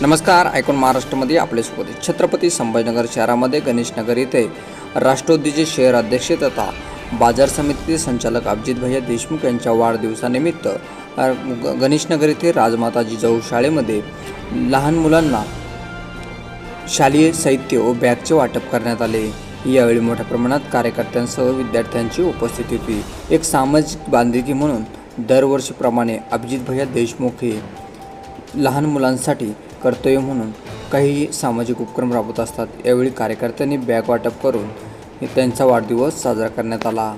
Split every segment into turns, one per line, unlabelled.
नमस्कार ऐकून महाराष्ट्रामध्ये आपले स्वागत. छत्रपती संभाजीनगर शहरामध्ये गणेशनगर येथे राष्ट्रवादीचे शहर अध्यक्ष तथा बाजार समितीचे संचालक अभिजित भैया देशमुख यांच्या वाढदिवसानिमित्त ग- गणेशनगर येथे राजमाता जिजाऊ शाळेमध्ये लहान मुलांना शालेय साहित्य व बॅगचे वाटप करण्यात आले. यावेळी मोठ्या प्रमाणात कार्यकर्त्यांसह विद्यार्थ्यांची उपस्थिती होती. एक सामाजिक बांधिलकी म्हणून दरवर्षीप्रमाणे अभिजित भैया देशमुख हे लहान मुलांसाठी कर्तव्य म्हणून काही सामाजिक उपक्रम राबवत असतात. यावेळी कार्यकर्त्यांनी बॅग वाटप करून त्यांचा वाढदिवस साजरा करण्यात आला.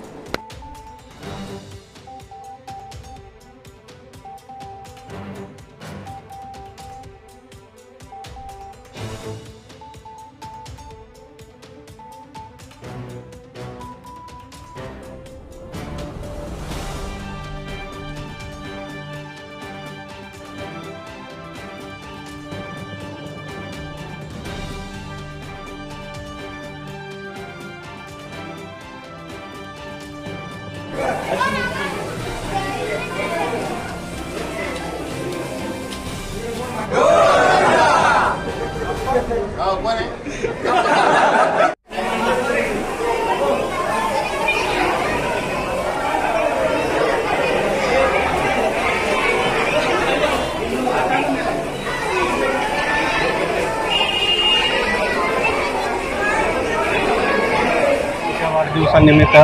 दिवसानिमित्त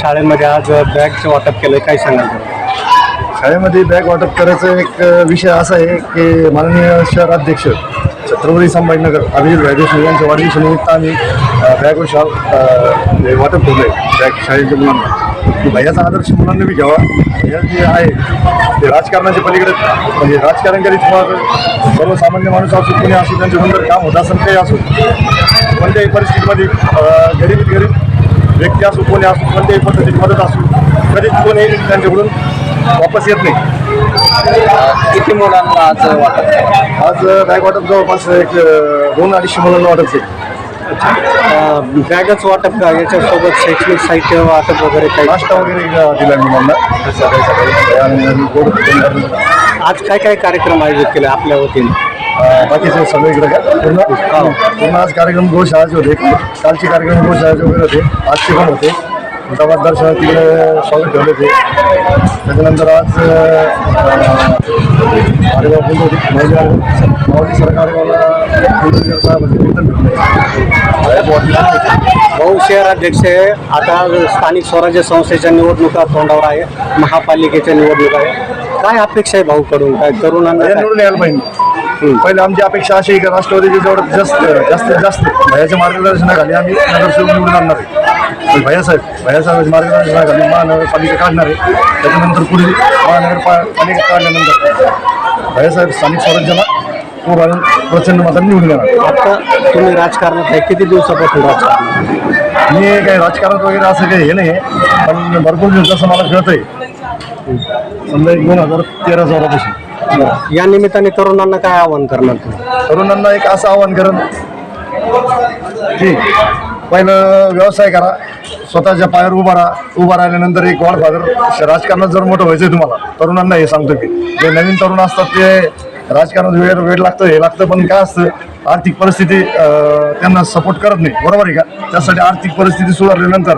शाळेमध्ये आज बॅगचं वाटप केलं काय सांगाल?
शाळेमध्ये बॅग वाटप करायचा एक विषय असा आहे की माननीय शहराध्यक्ष छत्रपती संभाजीनगर अभिजित भाईदेशमुख यांच्या वाढदिवसानिमित्त आम्ही बॅग व शाल वाटप ठेवलं आहे बॅग शाळेच्या मुलांना. भैयाचा आदर्श मुलांना बी घ्यावा. भैया जे आहे ते राजकारणाच्या पलीकडे म्हणजे राजकारण करीत किंवा सर्वसामान्य माणूस असो कोणी असो त्यांच्या सुंदर काम होत असेल काही असो. कोणत्याही परिस्थितीमध्ये गरीब गरीब व्यक्ती असो कोणी असो कोणत्याही पद्धतीची मदत असो कधीच कोणी त्यांच्याकडून वापस येत नाही.
किती मुलांना आज वाटप
आज बॅग वाटप जवळपास एक दोन अडीचशे मुलांना वाटप आहे
बॅगच वाटप का? याच्यासोबत शैक्षणिक साहित्य वाटप वगैरे काही?
नाश्ता वगैरे दिला कुटुंब
आज काय काय कार्यक्रम आयोजित केले आपल्या वतीने?
बाकीचे सगळे इकडे पूर्ण? पूर्ण आज कार्यक्रम गोशाळाचे होते. कालचे कार्यक्रम गोशाळाचे वगैरे होते. आजचे पण होते. गावात दर्शन तिकडे स्वागत ठेवले होते त्याच्यानंतर आज अरेगाव बोलत होते. माऊली माऊली सरकार
भाऊ शहर अध्यक्ष आहे. आता स्थानिक स्वराज्य संस्थेच्या निवडणुका तोंडावर आहे. महापालिकेच्या निवडणुका आहे. काय अपेक्षा आहे भाऊकडून? काय तरुणांना काय?
निवडून यायला पाहिजे. पहिले आमची अपेक्षा अशी की राष्ट्रवादीचे जेवढं जास्त जास्तीत जास्त भयाच्या मार्गदर्शनाखाली आम्ही नगरसेवक निवडून आणणार आहे. भैयासाहेब भैयासाहेब मार्गदर्शनाखाली महानगरपालिका काढणार आहे. त्याच्यानंतर पुढे महानगरपालिका काढल्यानंतर भैयासाहेब स्थानिक स्वराज्याला अजून प्रचंड मतांनी निवडून येणार
आता तुम्ही राजकारणात आहे किती दिवसापासून राजकारण
मी काही राजकारणात वगैरे असं काही हे नाही पण भरपूर दिवस जसं मला कळत आहे समजा एक दोन हजार तेरा चौदापासून.
या निमित्ताने तरुणांना काय आवाहन करणार तुम्ही?
तरुणांना एक असं आवाहन करण की पहिलं व्यवसाय करा स्वतःच्या पायावर उभा राहा. उभा राहिल्यानंतर एक गॉडफादर राजकारणात जर मोठं व्हायचं तुम्हाला तरुणांना हे सांगतो की जे नवीन तरुण असतात ते राजकारणात वेळ वेळ लागतं हे लागतं पण काय असतं आर्थिक परिस्थिती त्यांना सपोर्ट करत नाही. बरोबर आहे का? त्यासाठी आर्थिक परिस्थिती सुधारल्यानंतर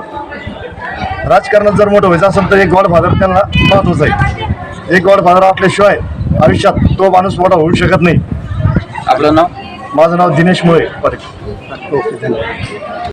राजकारणात जर मोठं व्हायचं असेल तर एक गॉडफादर त्यांना महत्त्वाचं आहे. एक गॉडफादर आपल्याशिवाय आयुष्यात तो माणूस मोठा होऊ शकत नाही.
आपलं नाव?
माझं नाव दिनेश मुळे. पटेल
ओके धन्यवाद.